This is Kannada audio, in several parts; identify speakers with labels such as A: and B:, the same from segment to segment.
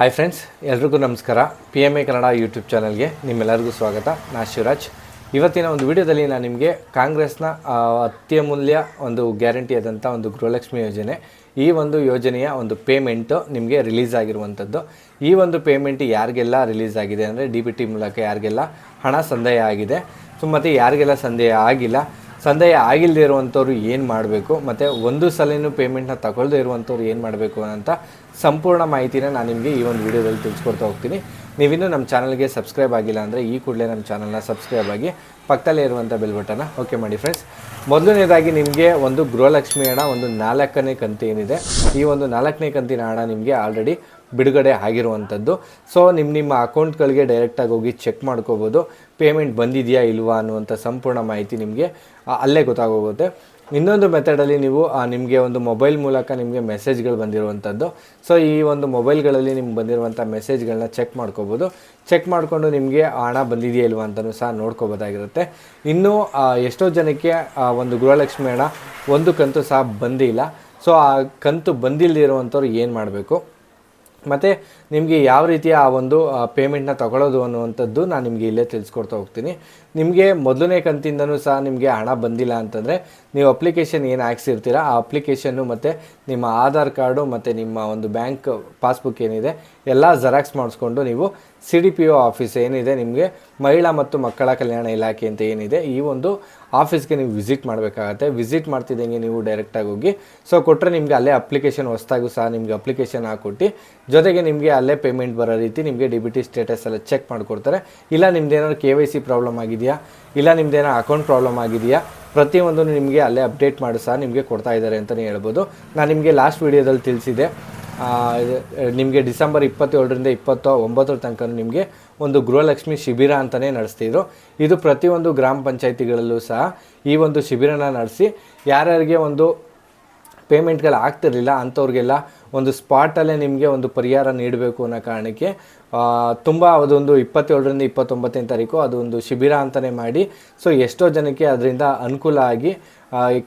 A: ಹಾಯ್ ಫ್ರೆಂಡ್ಸ್ ಎಲ್ರಿಗೂ ನಮಸ್ಕಾರ. P M A Kannada YouTube ಚಾನಲ್ಗೆ ನಿಮ್ಮೆಲ್ಲರಿಗೂ ಸ್ವಾಗತ. ನಾ ಶಿವರಾಜ್. ಇವತ್ತಿನ ಒಂದು ವಿಡಿಯೋದಲ್ಲಿ ನಾನು ನಿಮಗೆ ಕಾಂಗ್ರೆಸ್ನ ಅತ್ಯಮೂಲ್ಯ ಒಂದು ಗ್ಯಾರಂಟಿ ಆದಂಥ ಒಂದು ಗೃಹಲಕ್ಷ್ಮಿ ಯೋಜನೆ, ಈ ಒಂದು ಯೋಜನೆಯ ಒಂದು ಪೇಮೆಂಟು ನಿಮಗೆ ರಿಲೀಸ್ ಆಗಿರುವಂಥದ್ದು ಈ ಒಂದು ಪೇಮೆಂಟ್ ಯಾರಿಗೆಲ್ಲ ರಿಲೀಸ್ ಆಗಿದೆ ಅಂದರೆ ಡಿ ಬಿ ಟಿ ಮೂಲಕ ಯಾರಿಗೆಲ್ಲ ಹಣ ಸಂದಾಯ ಆಗಿದೆ. ಸೊ, ಮತ್ತು ಯಾರಿಗೆಲ್ಲ ಸಂದೇಹ ಆಗಿಲ್ಲ ಸಂದೇಹ ಆಗಿಲ್ಲದೆ ಇರುವಂಥವ್ರು ಏನು ಮಾಡಬೇಕು? ಮತ್ತು ಒಂದು ಸಲನೂ ಪೇಮೆಂಟ್ನ ತಗೊಳ್ಳದೇ ಇರುವಂಥವ್ರು ಏನು ಮಾಡಬೇಕು ಅಂತ ಸಂಪೂರ್ಣ ಮಾಹಿತಿನ ನಾನು ನಿಮಗೆ ಈ ಒಂದು ವಿಡಿಯೋದಲ್ಲಿ ತಿಳಿಸ್ಕೊಡ್ತಾ ಹೋಗ್ತೀನಿ. ನೀವಿನ್ನೂ ನಮ್ಮ ಚಾನಲ್ಗೆ ಸಬ್ಸ್ಕ್ರೈಬ್ ಆಗಿಲ್ಲ ಅಂದರೆ ಈ ಕೂಡಲೇ ನಮ್ಮ ಚಾನಲ್ನ ಸಬ್ಸ್ಕ್ರೈಬ್ ಆಗಿ ಪಕ್ಕದಲ್ಲೇ ಇರುವಂಥ ಬೆಲ್ ಬಟನ್ನ ಓಕೆ ಮಾಡಿ ಫ್ರೆಂಡ್ಸ್ ಮೊದಲನೇದಾಗಿ ನಿಮಗೆ ಒಂದು ಗೃಹಲಕ್ಷ್ಮಿ ಹಣ, ಒಂದು ನಾಲ್ಕನೇ ಕಂತು ಏನಿದೆ ಈ ಒಂದು ನಾಲ್ಕನೇ ಕಂತಿನ ಹಣ ನಿಮಗೆ ಆಲ್ರೆಡಿ ಬಿಡುಗಡೆ ಆಗಿರುವಂಥದ್ದು. ಸೊ ನಿಮ್ಮ ನಿಮ್ಮ ಅಕೌಂಟ್ಗಳಿಗೆ ಡೈರೆಕ್ಟಾಗಿ ಹೋಗಿ ಚೆಕ್ ಮಾಡ್ಕೋಬೋದು. ಪೇಮೆಂಟ್ ಬಂದಿದೆಯಾ ಇಲ್ವಾ ಅನ್ನುವಂಥ ಸಂಪೂರ್ಣ ಮಾಹಿತಿ ನಿಮಗೆ ಅಲ್ಲೇ ಗೊತ್ತಾಗೋಗುತ್ತೆ. ಇನ್ನೊಂದು ಮೆಥಡಲ್ಲಿ ನೀವು ನಿಮಗೆ ಒಂದು ಮೊಬೈಲ್ ಮೂಲಕ ನಿಮಗೆ ಮೆಸೇಜ್ಗಳು ಬಂದಿರುವಂಥದ್ದು. ಸೊ ಈ ಒಂದು ಮೊಬೈಲ್ಗಳಲ್ಲಿ ನಿಮ್ಗೆ ಬಂದಿರುವಂಥ ಮೆಸೇಜ್ಗಳನ್ನ ಚೆಕ್ ಮಾಡ್ಕೋಬೋದು. ಚೆಕ್ ಮಾಡಿಕೊಂಡು ನಿಮಗೆ ಹಣ ಬಂದಿದೆಯಾ ಇಲ್ವಾ ಅಂತಲೂ ಸಹ ನೋಡ್ಕೋಬೋದಾಗಿರುತ್ತೆ. ಇನ್ನು ಎಷ್ಟೋ ಜನಕ್ಕೆ ಒಂದು ಗೃಹಲಕ್ಷ್ಮಿ ಹಣ ಒಂದು ಕಂತು ಸಹ ಬಂದಿಲ್ಲ. ಸೊ ಆ ಕಂತು ಬಂದಿಲ್ಲದಿರುವಂಥವ್ರು ಏನು ಮಾಡಬೇಕು? ಮತ್ತು ನಿಮಗೆ ಯಾವ ರೀತಿಯ ಆ ಒಂದು ಪೇಮೆಂಟ್ನ ತಗೊಳ್ಳೋದು ಅನ್ನುವಂಥದ್ದು ನಾನು ನಿಮಗೆ ಇಲ್ಲೇ ತಿಳಿಸ್ಕೊಡ್ತಾ ಹೋಗ್ತೀನಿ. ನಿಮಗೆ ಮೊದಲನೇ ಕಂತಿಂದನೂ ಸಹ ನಿಮಗೆ ಹಣ ಬಂದಿಲ್ಲ ಅಂತಂದರೆ ನೀವು ಅಪ್ಲಿಕೇಶನ್ ಏನು ಹಾಕ್ಸಿರ್ತೀರ ಆ ಅಪ್ಲಿಕೇಶನ್ನು ಮತ್ತು ನಿಮ್ಮ ಆಧಾರ್ ಕಾರ್ಡು ಮತ್ತು ನಿಮ್ಮ ಒಂದು ಬ್ಯಾಂಕ್ ಪಾಸ್ಬುಕ್ ಏನಿದೆ, ಎಲ್ಲ ಜೆರಾಕ್ಸ್ ಮಾಡಿಸ್ಕೊಂಡು ನೀವು C D P O office ಏನಿದೆ ನಿಮಗೆ ಮಹಿಳಾ ಮತ್ತು ಮಕ್ಕಳ ಕಲ್ಯಾಣ ಇಲಾಖೆ ಅಂತ ಏನಿದೆ, ಈ ಒಂದು ಆಫೀಸ್ಗೆ ನೀವು ವಿಸಿಟ್ ಮಾಡಬೇಕಾಗತ್ತೆ. ವಿಸಿಟ್ ಮಾಡ್ತಿದ್ದಂಗೆ ನೀವು ಡೈರೆಕ್ಟಾಗಿ ಹೋಗಿ ಸೊ ಕೊಟ್ಟರೆ ನಿಮಗೆ ಅಲ್ಲೇ ಅಪ್ಲಿಕೇಶನ್ ಹೊಸ್ದಾಗೂ ಸಹ ನಿಮಗೆ ಅಪ್ಲಿಕೇಶನ್ ಹಾಕ್ಕೊಟ್ಟು, ಜೊತೆಗೆ ನಿಮಗೆ ಅಲ್ಲೇ ಪೇಮೆಂಟ್ ಬರೋ ರೀತಿ ನಿಮಗೆ ಡಿ ಬಿ ಟಿ ಸ್ಟೇಟಸ್ ಎಲ್ಲ ಚೆಕ್ ಮಾಡಿಕೊಡ್ತಾರೆ. ಇಲ್ಲ ನಿಮ್ದು ಏನಾದ್ರು ಕೆ ವೈ ಸಿ ಪ್ರಾಬ್ಲಮ್ ಆಗಿದೆಯಾ? ಇಲ್ಲ ನಿಮ್ದೇನೋ ಅಕೌಂಟ್ ಪ್ರಾಬ್ಲಮ್ ಆಗಿದೆಯಾ? ಪ್ರತಿಯೊಂದನ್ನು ನಿಮಗೆ ಅಲ್ಲೇ ಅಪ್ಡೇಟ್ ಮಾಡಿ ಸಹ ನಿಮಗೆ ಕೊಡ್ತಾ ಇದ್ದಾರೆ ಅಂತಲೇ ಹೇಳ್ಬೋದು. ನಾನು ನಿಮಗೆ ಲಾಸ್ಟ್ ವೀಡಿಯೋದಲ್ಲಿ ತಿಳಿಸಿದೆ. ನಿಮಗೆ ಡಿಸೆಂಬರ್ ಇಪ್ಪತ್ತೇಳರಿಂದ ಇಪ್ಪತ್ತ ಒಂಬತ್ತರ ತನಕ ನಿಮಗೆ ಒಂದು ಗೃಹಲಕ್ಷ್ಮಿ ಶಿಬಿರ ಅಂತಲೇ ನಡೆಸ್ತಿದ್ರು. ಇದು ಪ್ರತಿಯೊಂದು ಗ್ರಾಮ ಪಂಚಾಯತಿಗಳಲ್ಲೂ ಸಹ ಈ ಒಂದು ಶಿಬಿರನ ನಡೆಸಿ ಯಾರ್ಯಾರಿಗೆ ಒಂದು ಪೇಮೆಂಟ್ಗಳು ಆಗ್ತಿರಲಿಲ್ಲ ಅಂಥವ್ರಿಗೆಲ್ಲ ಒಂದು ಸ್ಪಾಟಲ್ಲೇ ನಿಮಗೆ ಒಂದು ಪರಿಹಾರ ನೀಡಬೇಕು ಅನ್ನೋ ಕಾರಣಕ್ಕೆ ತುಂಬ ಅದೊಂದು ಇಪ್ಪತ್ತೇಳರಿಂದ ಇಪ್ಪತ್ತೊಂಬತ್ತನೇ ತಾರೀಕು ಅದೊಂದು ಶಿಬಿರ ಅಂತಲೇ ಮಾಡಿ, ಸೊ ಎಷ್ಟೋ ಜನಕ್ಕೆ ಅದರಿಂದ ಅನುಕೂಲ ಆಗಿ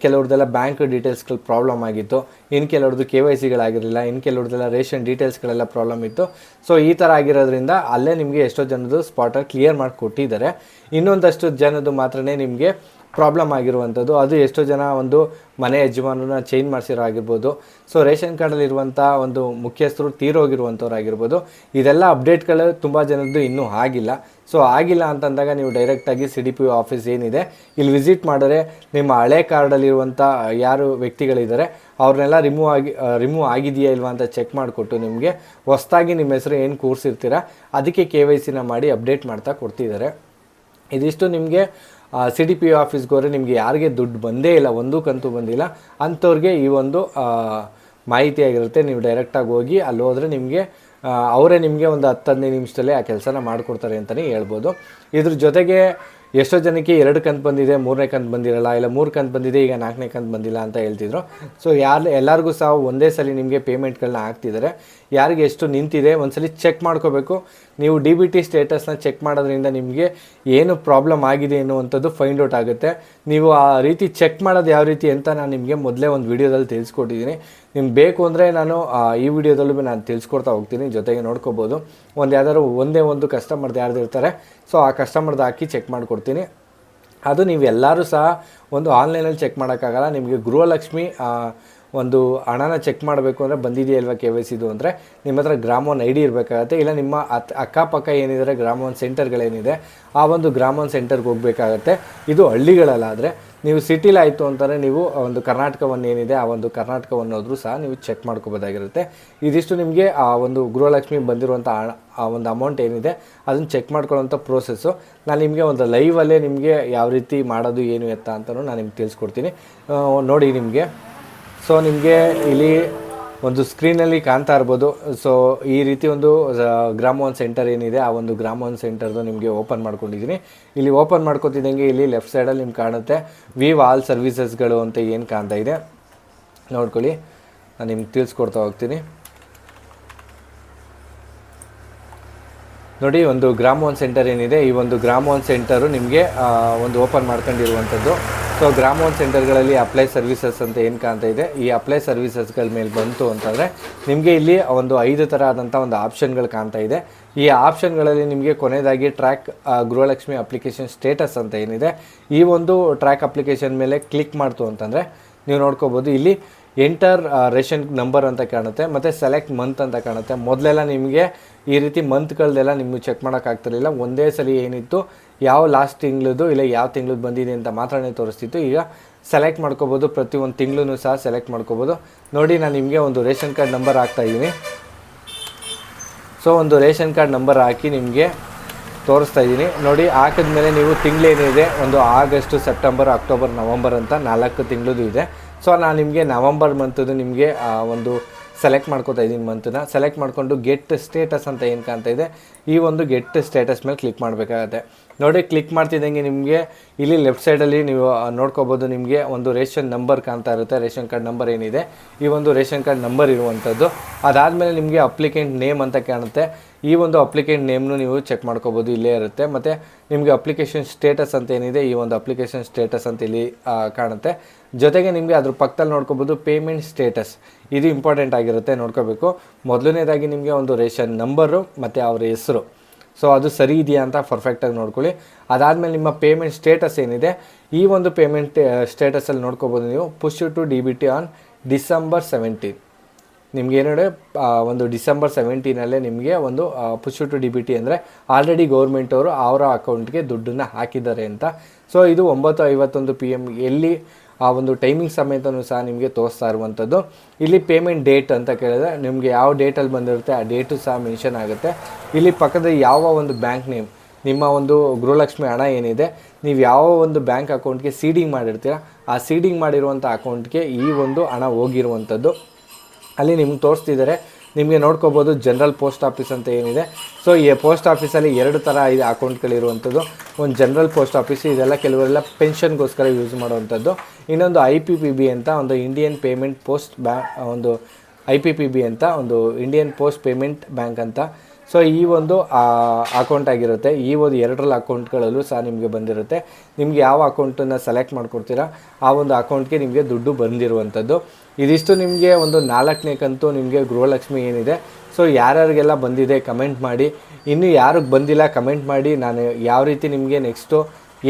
A: ಕೆಲವ್ರದ್ದೆಲ್ಲ ಬ್ಯಾಂಕ್ ಡೀಟೇಲ್ಸ್ಗಳು ಪ್ರಾಬ್ಲಮ್ ಆಗಿತ್ತು. ಇನ್ನು ಕೆಲವ್ರದ್ದು ಕೆ ವೈ ಸಿಗಳಾಗಿರಲಿಲ್ಲ ಇನ್ನು ಕೆಲವ್ರದ್ದೆಲ್ಲ ರೇಷನ್ ಡೀಟೇಲ್ಸ್ಗಳೆಲ್ಲ ಪ್ರಾಬ್ಲಮ್ ಇತ್ತು. ಸೊ ಈ ಥರ ಆಗಿರೋದ್ರಿಂದ ಅಲ್ಲೇ ನಿಮಗೆ ಎಷ್ಟೋ ಜನದ್ದು ಸ್ಪಾಟಲ್ಲಿ ಕ್ಲಿಯರ್ ಮಾಡಿ ಕೊಟ್ಟಿದ್ದಾರೆ ಇನ್ನೊಂದಷ್ಟು ಜನದ್ದು ಮಾತ್ರನೇ ನಿಮಗೆ ಪ್ರಾಬ್ಲಮ್ ಆಗಿರುವಂಥದ್ದು. ಅದು ಎಷ್ಟೋ ಜನ ಒಂದು ಮನೆ ಯಜಮಾನನ ಚೇಂಜ್ ಮಾಡಿಸಿರೋ ಆಗಿರ್ಬೋದು ಸೊ ರೇಷನ್ ಕಾರ್ಡಲ್ಲಿರುವಂಥ ಒಂದು ಮುಖ್ಯಸ್ಥರು ತೀರೋಗಿರುವಂಥವ್ರು ಆಗಿರ್ಬೋದು ಇದೆಲ್ಲ ಅಪ್ಡೇಟ್ಗಳು ತುಂಬ ಜನದ್ದು ಇನ್ನೂ ಆಗಿಲ್ಲ. ಸೊ ಆಗಿಲ್ಲ ಅಂತಂದಾಗ ನೀವು ಡೈರೆಕ್ಟಾಗಿ ಸಿ ಡಿ ಪಿ ಆಫೀಸ್ ಏನಿದೆ, ಇಲ್ಲಿ ವಿಸಿಟ್ ಮಾಡಿದ್ರೆ ನಿಮ್ಮ ಹಳೆ ಕಾರ್ಡಲ್ಲಿರುವಂಥ ಯಾರು ವ್ಯಕ್ತಿಗಳಿದ್ದಾರೆ, ಅವ್ರನ್ನೆಲ್ಲ ರಿಮೂವ್ ಆಗಿ ರಿಮೂವ್ ಆಗಿದೆಯಾ ಇಲ್ವಾ ಅಂತ ಚೆಕ್ ಮಾಡಿಕೊಟ್ಟು ನಿಮಗೆ ಹೊಸ್ದಾಗಿ ನಿಮ್ಮ ಹೆಸರು ಏನು ಕೂರಿಸಿರ್ತೀರ, ಅದಕ್ಕೆ ಕೆ ವೈ ಸಿನ ಮಾಡಿ ಅಪ್ಡೇಟ್ ಮಾಡ್ತಾ ಕೊಡ್ತಿದ್ದಾರೆ. ಇದಿಷ್ಟು ನಿಮಗೆ ಸಿ ಡಿ ಪಿ ಆಫೀಸ್ಗೆ ನಿಮಗೆ ಯಾರಿಗೆ ದುಡ್ಡು ಬಂದೇ ಇಲ್ಲ, ಒಂದೂ ಕಂತು ಬಂದಿಲ್ಲ, ಅಂಥವ್ರಿಗೆ ಈ ಒಂದು ಮಾಹಿತಿಯಾಗಿರುತ್ತೆ ನೀವು ಡೈರೆಕ್ಟಾಗಿ ಹೋಗಿ ಅಲ್ಲಿ ಹೋದರೆ ನಿಮಗೆ ಅವರೇ ನಿಮಗೆ ಒಂದು ಹತ್ತು ಹದಿನೈದು ನಿಮಿಷದಲ್ಲೇ ಆ ಕೆಲಸನ ಮಾಡಿಕೊಡ್ತಾರೆ ಅಂತಲೇ ಹೇಳ್ಬೋದು. ಇದ್ರ ಜೊತೆಗೆ ಎಷ್ಟೋ ಜನಕ್ಕೆ ಎರಡು ಕಂತು ಬಂದಿದೆ, ಮೂರನೇ ಕಂತು ಬಂದಿರಲ್ಲ, ಇಲ್ಲ ಮೂರು ಕಂತು ಬಂದಿದೆ, ಈಗ ನಾಲ್ಕನೇ ಕಂತು ಬಂದಿಲ್ಲ ಅಂತ ಹೇಳ್ತಿದ್ರು. ಸೊ ಯಾರು, ಎಲ್ಲರಿಗೂ ಸಹ ಒಂದೇ ಸಲ ನಿಮಗೆ ಪೇಮೆಂಟ್ಗಳನ್ನ ಹಾಕ್ತಿದ್ದಾರೆ. ಯಾರಿಗೆ ಎಷ್ಟು ನಿಂತಿದೆ ಒಂದ್ಸಲಿ ಚೆಕ್ ಮಾಡ್ಕೋಬೇಕು. ನೀವು ಡಿ ಬಿ ಟಿ ಸ್ಟೇಟಸ್ನ ಚೆಕ್ ಮಾಡೋದ್ರಿಂದ ನಿಮಗೆ ಏನು ಪ್ರಾಬ್ಲಮ್ ಆಗಿದೆ ಅನ್ನುವಂಥದ್ದು ಫೈಂಡ್ ಔಟ್ ಆಗುತ್ತೆ. ನೀವು ಆ ರೀತಿ ಚೆಕ್ ಮಾಡೋದು ಯಾವ ರೀತಿ ಅಂತ ನಾನು ನಿಮಗೆ ಮೊದಲೇ ಒಂದು ವಿಡಿಯೋದಲ್ಲಿ ತಿಳಿಸ್ಕೊಟ್ಟಿದ್ದೀನಿ ನಿಮ್ಗೆ ಬೇಕು ಅಂದರೆ ನಾನು ಈ ವಿಡಿಯೋದಲ್ಲೂ ನಾನು ತಿಳಿಸ್ಕೊಡ್ತಾ ಹೋಗ್ತೀನಿ, ಜೊತೆಗೆ ನೋಡ್ಕೋಬೋದು. ಒಂದು ಯಾವ್ದಾದ್ರು ಒಂದೇ ಒಂದು ಕಸ್ಟಮರ್ದು ಯಾರ್ದು ಇರ್ತಾರೆ, ಸೊ ಆ ಕಸ್ಟಮರ್ದು ಹಾಕಿ ಚೆಕ್ ಮಾಡಿಕೊಡ್ತೀನಿ. ಅದು ನೀವು ಎಲ್ಲರೂ ಸಹ ಒಂದು ಆನ್ಲೈನಲ್ಲಿ ಚೆಕ್ ಮಾಡೋಕ್ಕಾಗಲ್ಲ. ನಿಮಗೆ ಗೃಹಲಕ್ಷ್ಮಿ ಒಂದು ಹಣನ ಚೆಕ್ ಮಾಡಬೇಕು ಅಂದರೆ ಬಂದಿದೆಯಾ ಇಲ್ವಾ ಕೆ ವೈ ಸಿದು ಅಂದರೆ? ನಿಮ್ಮ ಹತ್ರ ಗ್ರಾಮೋನ್ ಐ ಡಿ ಇರಬೇಕಾಗತ್ತೆ, ಇಲ್ಲ ನಿಮ್ಮ ಅತ್ ಅಕ್ಕಪಕ್ಕ ಏನಿದ್ದಾರೆ ಗ್ರಾಮೋನ್ ಸೆಂಟರ್ಗಳೇನಿದೆ ಆ ಒಂದು ಗ್ರಾಮೋನ್ ಸೆಂಟರ್ಗೆ ಹೋಗಬೇಕಾಗತ್ತೆ. ಇದು ಹಳ್ಳಿಗಳಲ್ಲಾದರೆ ನೀವು ಸಿಟಿಲಿ ಆಯಿತು ಅಂತಾರೆ ನೀವು ಒಂದು ಕರ್ನಾಟಕವನ್ನು ಏನಿದೆ, ಆ ಒಂದು ಕರ್ನಾಟಕವನ್ನು ಹೋದರೂ ಸಹ ನೀವು ಚೆಕ್ ಮಾಡ್ಕೋಬೋದಾಗಿರುತ್ತೆ. ಇದಿಷ್ಟು ನಿಮಗೆ ಆ ಒಂದು ಗೃಹಲಕ್ಷ್ಮಿ ಬಂದಿರುವಂಥ ಆ ಒಂದು ಅಮೌಂಟ್ ಏನಿದೆ, ಅದನ್ನು ಚೆಕ್ ಮಾಡ್ಕೊಳ್ಳೋಂಥ ಪ್ರೋಸೆಸ್ಸು ನಾನು ನಿಮಗೆ ಒಂದು ಲೈವಲ್ಲೇ ನಿಮಗೆ ಯಾವ ರೀತಿ ಮಾಡೋದು, ಏನು ಎತ್ತ ಅಂತಲೂ ನಾನು ನಿಮ್ಗೆ ತಿಳಿಸ್ಕೊಡ್ತೀನಿ. ನೋಡಿ ನಿಮಗೆ. ಸೊ ನಿಮಗೆ ಇಲ್ಲಿ ಒಂದು ಸ್ಕ್ರೀನಲ್ಲಿ ಕಾಣ್ತಾ ಇರ್ಬೋದು. ಸೊ ಈ ರೀತಿ ಒಂದು ಗ್ರಾಮೋನ್ ಸೆಂಟರ್ ಏನಿದೆ, ಆ ಒಂದು ಗ್ರಾಮೋನ್ ಸೆಂಟರ್ದು ನಿಮಗೆ ಓಪನ್ ಮಾಡ್ಕೊಂಡಿದ್ದೀನಿ. ಇಲ್ಲಿ ಓಪನ್ ಮಾಡ್ಕೊತಿದ್ದಂಗೆ ಇಲ್ಲಿ ಲೆಫ್ಟ್ ಸೈಡಲ್ಲಿ ನಿಮ್ಗೆ ಕಾಣುತ್ತೆ. ವಿವ್ ಆಲ್ ಸರ್ವಿಸಸ್ಗಳು ಅಂತ ಏನು ಕಾಣ್ತಾ ಇದೆ. ನೋಡ್ಕೊಳ್ಳಿ. ನಾನು ನಿಮ್ಗೆ ತಿಳಿಸ್ಕೊಡ್ತಾ ಹೋಗ್ತೀನಿ. ನೋಡಿ, ಒಂದು ಗ್ರಾಮೋನ್ ಸೆಂಟರ್ ಏನಿದೆ. ಈ ಒಂದು ಗ್ರಾಮೋನ್ ಸೆಂಟರು ನಿಮಗೆ ಒಂದು ಓಪನ್ ಮಾಡ್ಕೊಂಡಿರುವಂಥದ್ದು. ಸೊ ಗ್ರಾಮ ಒನ್ ಸೆಂಟರ್ಗಳಲ್ಲಿ ಅಪ್ಲೈ ಸರ್ವಿಸಸ್ ಅಂತ ಏನು ಕಾಣ್ತಾ ಇದೆ? ಈ ಅಪ್ಲೈ ಸರ್ವಿಸಸ್ಗಳ ಮೇಲೆ ಬಂತು ಅಂತಂದರೆ ನಿಮಗೆ ಇಲ್ಲಿ ಒಂದು ಐದು ಥರ ಆದಂಥ ಒಂದು ಆಪ್ಷನ್ಗಳು ಕಾಣ್ತಾ ಇದೆ. ಈ ಆಪ್ಷನ್ಗಳಲ್ಲಿ ನಿಮಗೆ ಕೊನೆಯದಾಗಿ ಟ್ರ್ಯಾಕ್ ಗೃಹಲಕ್ಷ್ಮಿ ಅಪ್ಲಿಕೇಶನ್ ಸ್ಟೇಟಸ್ ಅಂತ ಏನಿದೆ. ಈ ಒಂದು ಟ್ರ್ಯಾಕ್ ಅಪ್ಲಿಕೇಶನ್ ಮೇಲೆ ಕ್ಲಿಕ್ ಮಾಡ್ತು ಅಂತಂದರೆ ನೀವು ನೋಡ್ಕೋಬೋದು. ಇಲ್ಲಿ ಎಂಟರ್ ರೇಷನ್ ನಂಬರ್ ಅಂತ ಕಾಣುತ್ತೆ, ಮತ್ತು ಸೆಲೆಕ್ಟ್ ಮಂತ್ ಅಂತ ಕಾಣುತ್ತೆ. ಮೊದಲೆಲ್ಲ ನಿಮಗೆ ಈ ರೀತಿ ಮಂತ್ಗಳದೆಲ್ಲ ನಿಮಗೆ ಚೆಕ್ ಮಾಡೋಕ್ಕಾಗ್ತಿರಲಿಲ್ಲ ಒಂದೇ ಸಲ ಏನಿತ್ತು, ಯಾವ ಲಾಸ್ಟ್ ತಿಂಗಳದು ಇಲ್ಲ ಯಾವ ತಿಂಗಳದ್ದು ಬಂದಿದೆ ಅಂತ ಮಾತ್ರನೇ ತೋರಿಸ್ತಿತ್ತು. ಈಗ ಸೆಲೆಕ್ಟ್ ಮಾಡ್ಕೋಬೋದು, ಪ್ರತಿ ಒಂದು ತಿಂಗ್ಳೂ ಸಹ ಸೆಲೆಕ್ಟ್ ಮಾಡ್ಕೋಬೋದು. ನೋಡಿ, ನಾನು ನಿಮಗೆ ಒಂದು ರೇಷನ್ ಕಾರ್ಡ್ ನಂಬರ್ ಹಾಕ್ತಾಯಿದ್ದೀನಿ ಸೊ ಒಂದು ರೇಷನ್ ಕಾರ್ಡ್ ನಂಬರ್ ಹಾಕಿ ನಿಮಗೆ ತೋರಿಸ್ತಾ ಇದ್ದೀನಿ. ನೋಡಿ ಹಾಕಿದ್ಮೇಲೆ ನೀವು ತಿಂಗಳೇನಿದೆ ಒಂದು ಆಗಸ್ಟ್, ಸೆಪ್ಟೆಂಬರ್, ಅಕ್ಟೋಬರ್, ನವಂಬರ್ ಅಂತ ನಾಲ್ಕು ತಿಂಗಳದು ಇದೆ. ಸೊ ನಾನು ನಿಮಗೆ ನವಂಬರ್ ಮಂತದ್ದು ನಿಮಗೆ ಒಂದು ಸೆಲೆಕ್ಟ್ ಮಾಡ್ಕೋತಾ ಇದ್ದೀನಿ ಮಂತನ್ನು ಸೆಲೆಕ್ಟ್ ಮಾಡಿಕೊಂಡು ಗೆಟ್ ಸ್ಟೇಟಸ್ ಅಂತ ಏನು ಕಾಣ್ತಾ ಇದೆ? ಈ ಒಂದು ಗೆಟ್ ಸ್ಟೇಟಸ್ ಮೇಲೆ ಕ್ಲಿಕ್ ಮಾಡಬೇಕಾಗತ್ತೆ. ನೋಡಿ ಕ್ಲಿಕ್ ಮಾಡ್ತಿದ್ದಂಗೆ ನಿಮಗೆ ಇಲ್ಲಿ ಲೆಫ್ಟ್ ಸೈಡಲ್ಲಿ ನೀವು ನೋಡ್ಕೋಬೋದು ನಿಮಗೆ ಒಂದು ರೇಷನ್ ನಂಬರ್ ಕಾಣ್ತಾ ಇರುತ್ತೆ. ರೇಷನ್ ಕಾರ್ಡ್ ನಂಬರ್ ಏನಿದೆ? ಈ ಒಂದು ರೇಷನ್ ಕಾರ್ಡ್ ನಂಬರ್ ಇರುವಂಥದ್ದು. ಅದಾದಮೇಲೆ ನಿಮಗೆ ಅಪ್ಲಿಕೆಂಟ್ ನೇಮ್ ಅಂತ ಕಾಣುತ್ತೆ. ಈ ಒಂದು ಅಪ್ಲಿಕೇಟ್ ನೇಮ್ನು ನೀವು ಚೆಕ್ ಮಾಡ್ಕೋಬೋದು, ಇಲ್ಲೇ ಇರುತ್ತೆ. ಮತ್ತು ನಿಮಗೆ ಅಪ್ಲಿಕೇಶನ್ ಸ್ಟೇಟಸ್ ಅಂತ ಏನಿದೆ, ಈ ಒಂದು ಅಪ್ಲಿಕೇಶನ್ ಸ್ಟೇಟಸ್ ಅಂತ ಇಲ್ಲಿ ಕಾಣುತ್ತೆ. ಜೊತೆಗೆ ನಿಮಗೆ ಅದ್ರ ಪಕ್ಕದಲ್ಲಿ ನೋಡ್ಕೋಬೋದು ಪೇಮೆಂಟ್ ಸ್ಟೇಟಸ್ ಇದು ಇಂಪಾರ್ಟೆಂಟ್ ಆಗಿರುತ್ತೆ, ನೋಡ್ಕೋಬೇಕು. ಮೊದಲನೇದಾಗಿ ನಿಮಗೆ ಒಂದು ರೇಷನ್ ನಂಬರು ಮತ್ತು ಅವರ ಹೆಸರು. ಸೊ ಅದು ಸರಿ ಇದೆಯಾ ಅಂತ ಪರ್ಫೆಕ್ಟಾಗಿ ನೋಡ್ಕೊಳ್ಳಿ. ಅದಾದಮೇಲೆ ನಿಮ್ಮ ಪೇಮೆಂಟ್ ಸ್ಟೇಟಸ್ ಏನಿದೆ, ಈ ಒಂದು ಪೇಮೆಂಟ್ ಸ್ಟೇಟಸಲ್ಲಿ ನೋಡ್ಕೋಬೋದು ನೀವು. Push to D B T on December seventeen ನಿಮ್ಗೆ ಏನು ಹೇಳಿ ಒಂದು ಡಿಸೆಂಬರ್ ಸೆವೆಂಟೀನಲ್ಲೇ ನಿಮಗೆ ಒಂದು push to D B T ಅಂದರೆ ಆಲ್ರೆಡಿ ಗೌರ್ಮೆಂಟ್ ಅವರು ಅವರ ಅಕೌಂಟ್ಗೆ ದುಡ್ಡನ್ನು ಹಾಕಿದ್ದಾರೆ ಅಂತ. ಸೊ ಇದು ಒಂಬತ್ತು ಐವತ್ತೊಂದು ಪಿ ಎಂ ಎಲ್ಲಿ, ಆ, ಒಂದು ಟೈಮಿಂಗ್ ಸಮೇತನೂ ಸಹ ನಿಮಗೆ ತೋರಿಸ್ತಾ ಇರುವಂಥದ್ದು. ಇಲ್ಲಿ ಪೇಮೆಂಟ್ ಡೇಟ್ ಅಂತ ಕೇಳಿದ್ರೆ, ನಿಮಗೆ ಯಾವ ಡೇಟಲ್ಲಿ ಬಂದಿರುತ್ತೆ, ಆ ಡೇಟು ಸಹ ಮೆನ್ಷನ್ ಆಗುತ್ತೆ. ಇಲ್ಲಿ ಪಕ್ಕದ ಯಾವ ಒಂದು ಬ್ಯಾಂಕ್ ನೇಮ್, ನಿಮ್ಮ ಒಂದು ಗೃಹಲಕ್ಷ್ಮಿ ಹಣ ಏನಿದೆ, ನೀವು ಯಾವ ಒಂದು ಬ್ಯಾಂಕ್ ಅಕೌಂಟ್ಗೆ ಸೀಡಿಂಗ್ ಮಾಡಿರ್ತೀರ, ಆ ಸೀಡಿಂಗ್ ಮಾಡಿರುವಂಥ ಅಕೌಂಟ್ಗೆ ಈ ಒಂದು ಹಣ ಹೋಗಿರುವಂಥದ್ದು. ಅಲ್ಲಿ ನಿಮ್ಗೆ ತೋರಿಸ್ತಿದ್ದಾರೆ. ನಿಮಗೆ ನೋಡ್ಕೋಬೋದು ಜನರಲ್ ಪೋಸ್ಟ್ ಆಫೀಸ್ ಅಂತ ಏನಿದೆ. ಸೊ ಈ ಪೋಸ್ಟ್ ಆಫೀಸಲ್ಲಿ ಎರಡು ಥರ ಇದೆ ಅಕೌಂಟ್ಗಳಿರುವಂಥದ್ದು ಒಂದು ಜನರಲ್ ಪೋಸ್ಟ್ ಆಫೀಸ್ ಇದೆಲ್ಲ ಕೆಲವರೆಲ್ಲ ಪೆನ್ಷನ್ಗೋಸ್ಕರ ಯೂಸ್ ಮಾಡುವಂಥದ್ದು. ಇನ್ನೊಂದು ಐ ಪಿ ಪಿ ಬಿ ಅಂತ ಒಂದು ಇಂಡಿಯನ್ ಪೇಮೆಂಟ್ ಪೋಸ್ಟ್ ಬ್ಯಾಂಕ್ ಒಂದು ಐ ಪಿ ಪಿ ಬಿ ಅಂತ ಒಂದು ಇಂಡಿಯನ್ ಪೋಸ್ಟ್ ಪೇಮೆಂಟ್ ಬ್ಯಾಂಕ್ ಅಂತ. ಸೊ ಈ ಒಂದು ಅಕೌಂಟ್ ಆಗಿರುತ್ತೆ. ಈ ಒಂದು ಎರಡರಲ್ಲಿ ಅಕೌಂಟ್ಗಳಲ್ಲೂ ಸಹ ನಿಮಗೆ ಬಂದಿರುತ್ತೆ. ನಿಮಗೆ ಯಾವ ಅಕೌಂಟನ್ನು ಸೆಲೆಕ್ಟ್ ಮಾಡ್ಕೊಡ್ತೀರಾ, ಆ ಒಂದು ಅಕೌಂಟ್ಗೆ ನಿಮಗೆ ದುಡ್ಡು ಬಂದಿರುವಂಥದ್ದು. ಇದಿಷ್ಟು ನಿಮಗೆ ಒಂದು ನಾಲ್ಕನೇ ಕಂತು ನಿಮಗೆ ಗೃಹಲಕ್ಷ್ಮಿ ಏನಿದೆ. ಸೊ ಯಾರ್ಯಾರಿಗೆಲ್ಲ ಬಂದಿದೆ ಕಮೆಂಟ್ ಮಾಡಿ. ಇನ್ನು ಯಾರಿಗೆ ಬಂದಿಲ್ಲ ಕಮೆಂಟ್ ಮಾಡಿ. ನಾನು ಯಾವ ರೀತಿ ನಿಮಗೆ ನೆಕ್ಸ್ಟು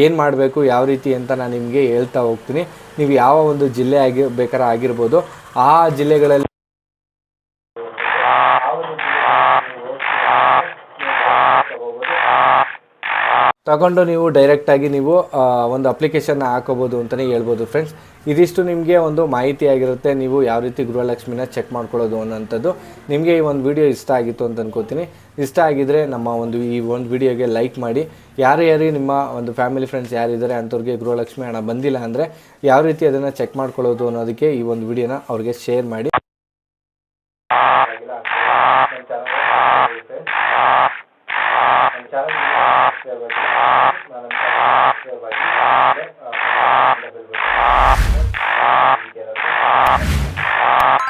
A: ಏನು ಮಾಡಬೇಕು, ಯಾವ ರೀತಿ ಅಂತ ನಾನು ನಿಮಗೆ ಹೇಳ್ತಾ ಹೋಗ್ತೀನಿ. ನೀವು ಯಾವ ಒಂದು ಜಿಲ್ಲೆ ಆಗಿ ಆಗಿರ್ಬೋದು, ಆ ಜಿಲ್ಲೆಗಳಲ್ಲಿ ತಗೊಂಡು ನೀವು ಡೈರೆಕ್ಟಾಗಿ ನೀವು ಒಂದು ಅಪ್ಲಿಕೇಶನ್ನ ಹಾಕೋಬೋದು ಅಂತಲೇ ಹೇಳ್ಬೋದು ಫ್ರೆಂಡ್ಸ್ ಇದಿಷ್ಟು ನಿಮಗೆ ಒಂದು ಮಾಹಿತಿ ಆಗಿರುತ್ತೆ, ನೀವು ಯಾವ ರೀತಿ ಗೃಹಲಕ್ಷ್ಮಿನ ಚೆಕ್ ಮಾಡ್ಕೊಳ್ಳೋದು ಅನ್ನೋಂಥದ್ದು ನಿಮಗೆ ಈ ಒಂದು ವಿಡಿಯೋ ಇಷ್ಟ ಆಗಿತ್ತು ಅಂತ ಅನ್ಕೋತೀನಿ. ಇಷ್ಟ ಆಗಿದ್ರೆ ನಮ್ಮ ಒಂದು ಈ ಒಂದು ವಿಡಿಯೋಗೆ ಲೈಕ್ ಮಾಡಿ. ಯಾರು ಯಾರು ನಿಮ್ಮ ಒಂದು ಫ್ಯಾಮಿಲಿ ಫ್ರೆಂಡ್ಸ್ ಯಾರಿದ್ದಾರೆ, ಅಂಥವ್ರಿಗೆ ಗೃಹಲಕ್ಷ್ಮಿ ಹಣ ಬಂದಿಲ್ಲ ಅಂದರೆ ಯಾವ ರೀತಿ ಅದನ್ನು ಚೆಕ್ ಮಾಡ್ಕೊಳ್ಳೋದು ಅನ್ನೋದಕ್ಕೆ ಈ ಒಂದು ವಿಡಿಯೋನ ಅವ್ರಿಗೆ ಶೇರ್ ಮಾಡಿ. Thank you.